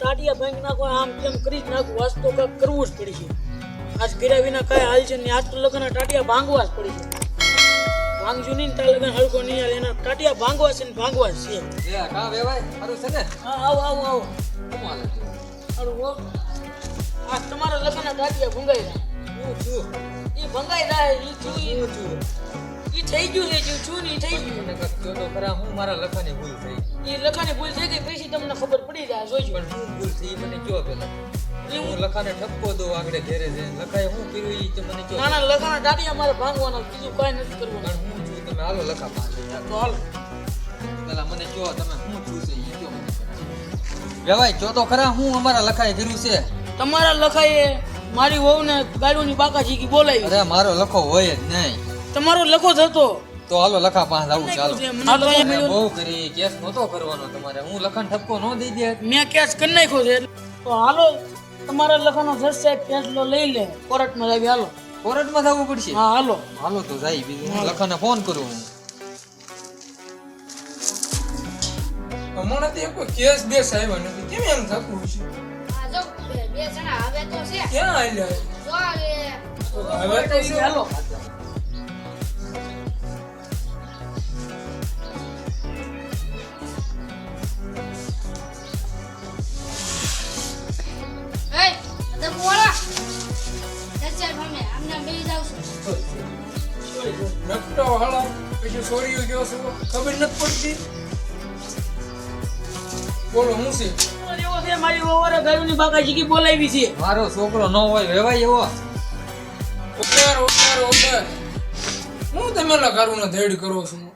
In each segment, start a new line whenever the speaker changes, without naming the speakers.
ટાટિયા ભાંગી નાખો આમ તેમ કરી જ નાખું. આજ તો કાંઈક કરવું જ પડશે. આજ કર્યા વિના કાંઈ હાલ છે નહીં. આજ તો લગ્ન ટાટિયા ભાંગવા જ પડશે ભાંગજો નહીં ને તાર લગ્ન હળકો નહીં હાલે. એના ટાટિયા ભાંગવા છે ને ભાંગવા જ છે.
કા વેવાય? સારું છે ને?
હા આવો આવો આવો.
હાલે?
હો. આ તમારા લગ્નના ટાટિયા ભંગાઈ રહ્યા.
હું છું
એ ભંગાઈ રહ્યા એ છું ઈ થઈ ગયું છે જે છું ને ઈ થઈ ગયું
કહો તો ખરા હું મારા લખાની ભૂલ થઈ.
એ લખાની ભૂલ થઈ ગઈ પછી તમને ખબર પડી જાય જોઈજો
પણ હું ભૂલ થઈ મને કયો પેલા?
એ
હું લખાને ઠપકો દો આગળ ઘેરે છે લખાય હું કર્યું એ તો મને કયો
નાના લખાના ટાટિયા મારે ભાંગવાના બીજું કાંઈ નથી કરવું
પણ હું છું તમે હાલો લખા પાસે
તો હાલ.
પેલા મને કયો તમે હું છું છે એ કયો વેવાય જો તો ખરા હું અમારા લખાએ કર્યું છે.
તમારા લખાએ મારી વહુને ગાડીઓની બાકાજી બોલાવી.
અરે મારો લખો હોય જ નહીં.
તમારો લખો જતો
તો હાલો લખા પાસે આવું ચાલો. બહુ કરી કેસ નહોતો કરવાનો તમારે. હું લખાણ ઠપકો ન દઈ દે.
મેં કેસ કરી નાખ્યો છે. તો હાલો તમારા લખાનો જજ સાહેબ ફેસલો લઈ લે. કોર્ટમાં આવી હાલો.
કોર્ટમાં જવું પડશે?
હા હાલો.
હાલો તો જાય બીજું હું લખાને ફોન કરું હું.
હમણાં તો કોઈ કેસ બેસ આવ્યો નથી કેમ એમ થતું છે?
બે બે જણા હવે તો છે.
ક્યાં આવ્યા
જો હવે
હવે તો.
હાલો.
બોલા. ચર્ચા ભમે આમને બેહી જાવ છું.
નકટો હળો પછી છોરીઓ ગયો છું. ખબર નથી પડતી. બોલો હું છે?
એવો છે મારી વહુવારે ગાડીઓની બાકાજી કી બોલાવી છે.
મારો છોકરો ન હોય વેવાય એવો.
ઉતાર ઉતાર ઉતાર. હું તમે લખારું ને ધેડ કરો છું?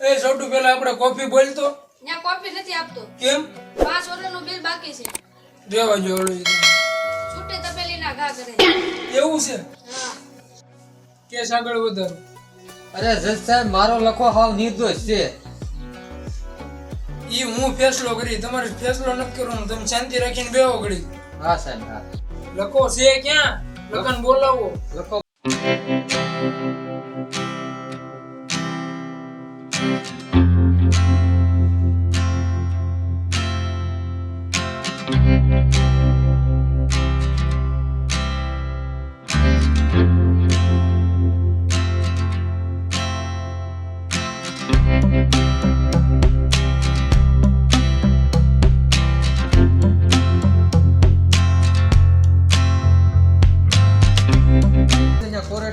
એ સૌથી પહેલા આપણે કોફી બોલતો.
ત્યાં કોફી નથી આપતો.
કેમ?
પાંચ વર્ષનું બિલ બાકી છે.
દેવા જો હળવી.
છૂટે ઘા કરે.
એવું છે? કેસ આગળ વધારો
અરે જજ સાહેબ મારો લખો હાવ નિર્દોષ છે.
ઈ હું ફેસલો કરી તમારે ફેસલો નથી કરવાનો તમે શાંતિ રાખીને બેહો ઘડી
હા સાહેબ હા.
લખો છે ક્યાં? લખન બોલાવો.
લખો.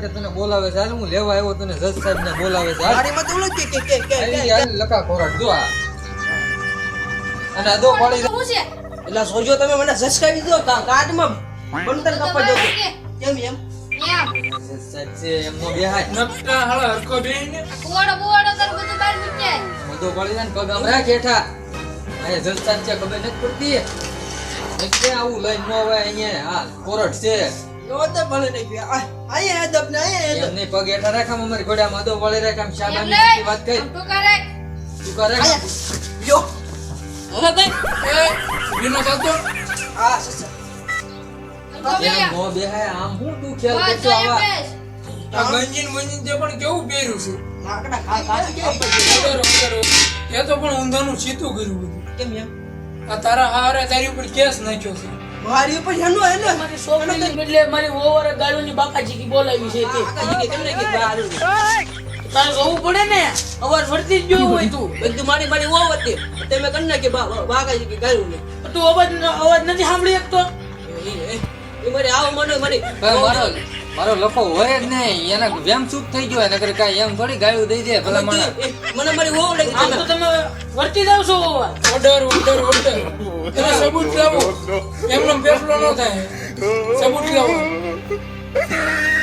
અહીંયા તને બોલાવે છે? હાલ હું લેવા આવ્યો તને જજ સાહેબ ને બોલાવે છે. હાલ. આવી, હાલ, લખા કોર્ટ જો આ. અને આ પડી
શું છે?
એટલે સોજો તમે મને સબસ્ક્રાઇબ દો કાર્ડમાં બંતર
તો
કપા દો.
કે?
કેમ એમ.
ખબર નથી પડતી. આવું લઈને ન હોય અહીંયા હા કોર્ટ છે.
તો તો ભલે નહીં ગયા. ને
એમને પગ રાખ રાખ શાબાની વાત તું કરે
યો
હવે કઈ
એ વિનો થતો
આ સસ
આમ બે
એમ આમ હું તું ખ્યાલ
બસ
કરશો
જો એમ
આવા
આ ગંજીન મંજીન તે પણ કેવું પહેર્યું છે?
લાકડા ખા ખા
ઉતારો, ઉતારો. એ તો પણ ઊંધાનું સીતું કર્યું બધું.
કેમ એમ?
આ તારા હારે તારી ઉપર કેસ નાખ્યો છે.
મારી ઉપર હેનો હેનો
મારી છોકરીની બદલે મારી વહુવારે ગાડીઓની બાકાજી કી બોલાવી છે તે.
આકાજી કે કેમ કે બહાર
તારે જોવું પડે ને અવાજ ફરતી જ જો હોય તું.
બધું મારી મારી ઓવ હતી. તમે કન નાખી કે બાગાજી કે ગાયું ને
તું અવાજ અવાજ નથી સાંભળી શકતો
એ મારી આવો મને મારી
ભાઈ મારો લખો હોય જ નહીં. એના વેમ ચૂપ થઈ ગયો નકર કાંઈ એમ થોડી ગાયું દઈ દે ભલા
મને મને મારી હોવ લાગી
આમ તો તમે વર્તી જાવ છો.
Order order order. એનો સબૂત લાવો. એમનો ફેસલો ન થાય. સબૂત લાવો.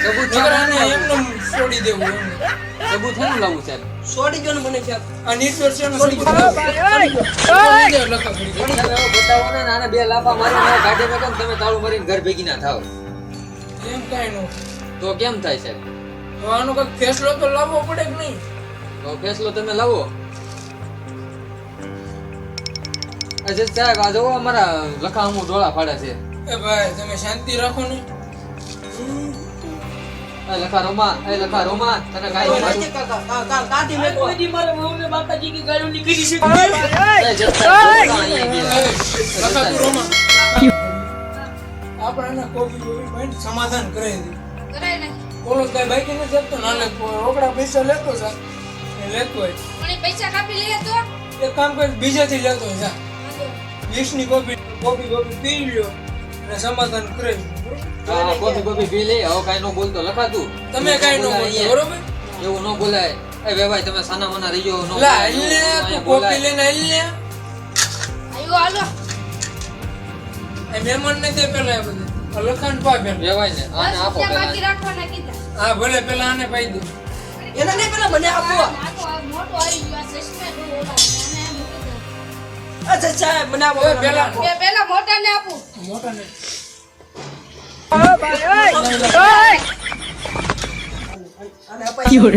સબૂત
નકર એમનો છોડી દેવું.
સબૂત શું લાવું સાહેબ
છોડી ગયો ને મને છે
આ એનો લાવો. છોડી ગયો કરી
બતાવો ને આને બે લાફા મારી ને ગાડી મેં તમે તાળું મારીને ઘર ભેગી ના થાવ
એમ કાંઈ નો
તો કેમ થાય સાહેબ
હવે આનો કોઈ ફેસલો તો લાવવો પડે કે નહીં?
તો ફેસલો તમે લાવો. અજય સાહેબ આ જોવો અમારા લખા હું ડોળા ફાડે છે.
એ ભાઈ તમે શાંતિ રાખો ને.
લખા રોમા એ લખા રોમા તને કાંઈ
તો
નહીં
રાજે કા- કા- કા- કાઢી મેકો.
કોઈ દી મારા વહુને બાકાજી કી ગાળું નીકળી છે.
એ જતા અહીંયા ગયા.
લખા રોમા. આપણે એને કોફી બોફી પાઈને સમાધાન કરાવી
કરાય
કઈ બાઈક નથી જતો ના રોકડા પૈસા લેતો છે લેતો હોય.
પણ પૈસા કાપી લઈએ તો?
એક કામ કરી બીજેથી લેતો હોય જા ની કોપી કોપી કોપી પી લ્યો અને સમાધાન?
હા કોફી કોફી પી લે. હવે કાંઈ નો બોલતો લખાતું.
તમે કઈ નો બોલતો બરોબર?
એવું ન બોલાય. એ બે ભાઈ તમે સાના મના રહી ગયો ન
લા. એટલે તું
બોલાય.
લઈને આઈ લે.
આયો હાલો.
એ મહેમાન ને તે પેલા બધું. લખાણ પા પેલા
બે ને આને આપો પેલા
બાકી રાખવાના કીધા
હા ભલે પેલા આને પાઈ દે
એને નહીં પેલા મને આપો
આ તો આ મોટો આવી ગયો આ ચશ્મા બહુ ઓલા છે. મૂકી દો.
અચ્છા સાહેબ મને આપો
પેલા
આપો.
બે મોટાને આપું
મોટા ને
આને અપાઈ દો.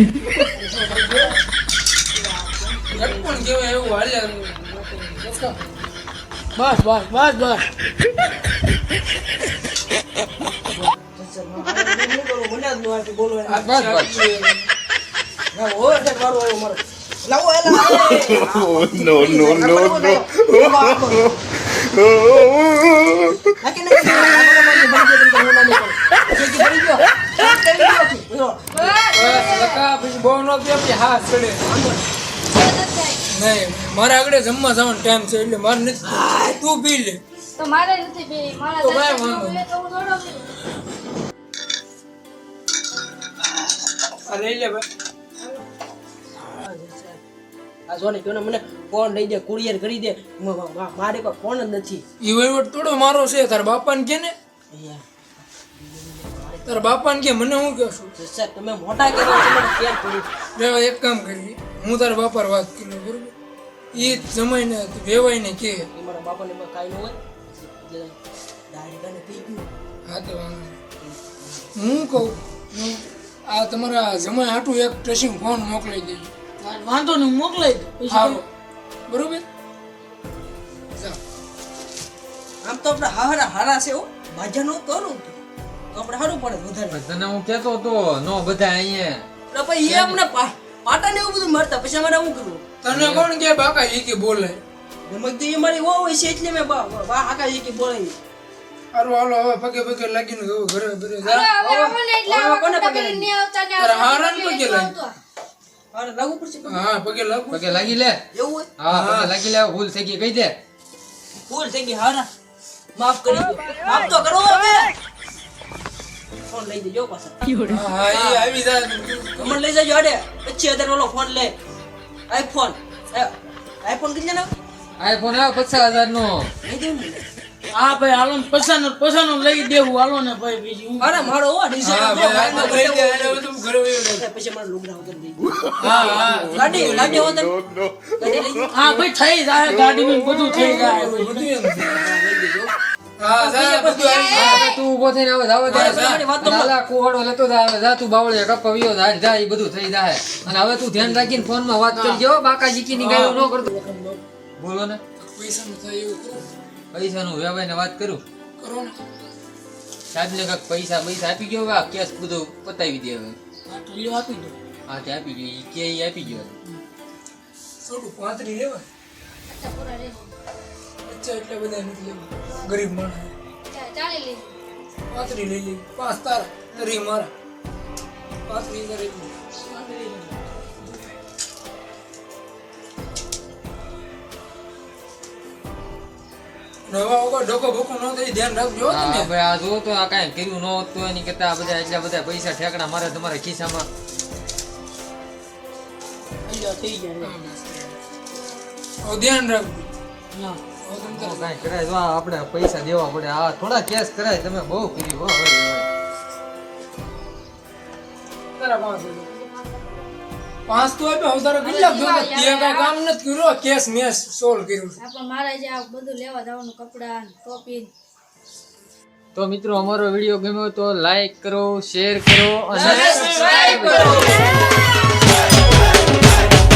લટકણ કેવાય એવું હાલ્યા
બસ બસ બસ બસ
no, no,
મારે આગળ જમવા જવાનો ટાઈમ છે એટલે મારે નથી. તું પી લે.
તો મારે નથી પી. મારા
લઈ લે ભાઈ.
આ જો ને, જો ને, મને ફોન લઈ દે કુરિયર કરી દે. મારે કોઈ ફોન જ નથી.
ઈ વહીવટ થોડો મારો છે તારા બાપાને કે ને? તાર બાપાને કે મને હું કહું છું?
સાહેબ તમે મોટા કહેવા મને
એક કામ કરીએ. હું તારા બાપા વાત કરી બરોબર? એ જમાઈને વેવાય ને કે
મારા બાપાને એમાં ન હોય. એટલે ડાયરેક્ટ પી ગયું.
હા તો હું કહું હું આ તમારા જમાઈ હાટું એક ટ્રેસિંગ ફોન મોકલાઈ દેજો.
વાંધો નહીં મોકલાઈ દઉં.
સારું બરોબર? જા
આમ તો આપણે હારા હારા છે હો. મજાનું કરું તો આપણે સારું પડે વધારે.
તને હું કેતો તો નો બધા અહીંયા.
પછી એ અમને પા- પાટા ને એવું બધું મારતા પછી અમારે શું કરવું
તને કોણ કે બાકા એ કે બોલે?
એમાં તો એ મારી હોય છે એટલે મેં બા બા- બા હાકા છે કે બોલાવી
હારું હાલો હવે પગે પગે લાગીને ગયો ઘરે ઘરે
હવે
જા
હવે
હવે કોને પગે
તારા
આવતા
હારાને પગે લાગી.
અરે લાગુ પડશે
હા પગે લાગુ
પગે લાગી લે?
એવું
હા પગે લાગી લે ભૂલ થઈ ગઈ કહી દે.
ભૂલ થઈ ગઈ હારા. માફ કરી દો. માફ તો કરો હવે. ફોન લઈ જજો પાછા.
હા એ આવી જા
કમર લઈ જજો અડે પછી હજાર વાળો ફોન લે. આઈફોન. આઈફોન કેટલા ને?
આઈફોન આ પચાસ હજાર નો
લઈ ને.
હા ભાઈ હાલો ને પસાનો પસાનો લઈ દેવું હાલો ને ભાઈ બીજું
અરે મારો
ઓ
પછી મારો લુગડા વગર દે
હા
ગાડી ગાડી વગર
હા ભાઈ થઈ જાય ગાડી બધું
બધું
તું ઊભો થઈને આવે જાવ લાલા કુહાડો લેતો આવે જા તું બધું થઈ જાય. અને હવે તું ધ્યાન રાખીને ફોનમાં વાત કરજો બાકાજી ની ગાયો ન બોલો ને.
કરો.
પૈસા નું વ્યવહાર વાત કરું?
કરો ને.
સાહેબ ને કાંઈક પૈસા પૈસા આપી ગયો હવે? આ કેસ બધો પતાવી દે હવે?
હા તો લ્યો આપી દો.
હા તે આપી ગયો. કે ઈ આપી ગયો
થોડું પાંત્રી લેવા?
અચ્છા, પૂરા લેજો.
અચ્છા એટલે બધા નથી લેવું. ગરીબ માણસ.
ચા- ચાલી લેજો.
પાંત્રી લઈ લે. પાંચ તારા તરી મારા. પાંત્રી કરી
આપણે પૈસા દેવા પડે. આ થોડા કેસ કરાય તમે બહુ કર્યું
પાંચ તો આપ્યો હું તારા કેટલા જોતા તે કઈ કામ નથી કર્યું કેસ મેસ સોલ્વ કર્યું છે.
પણ મારે જે આ બધું લેવા જવાનું કપડાં ટોપી
તો મિત્રો અમારો વીડિયો ગમ્યો તો લાઈક કરો શેર કરો અને
સબસ્ક્રાઇબ કરો.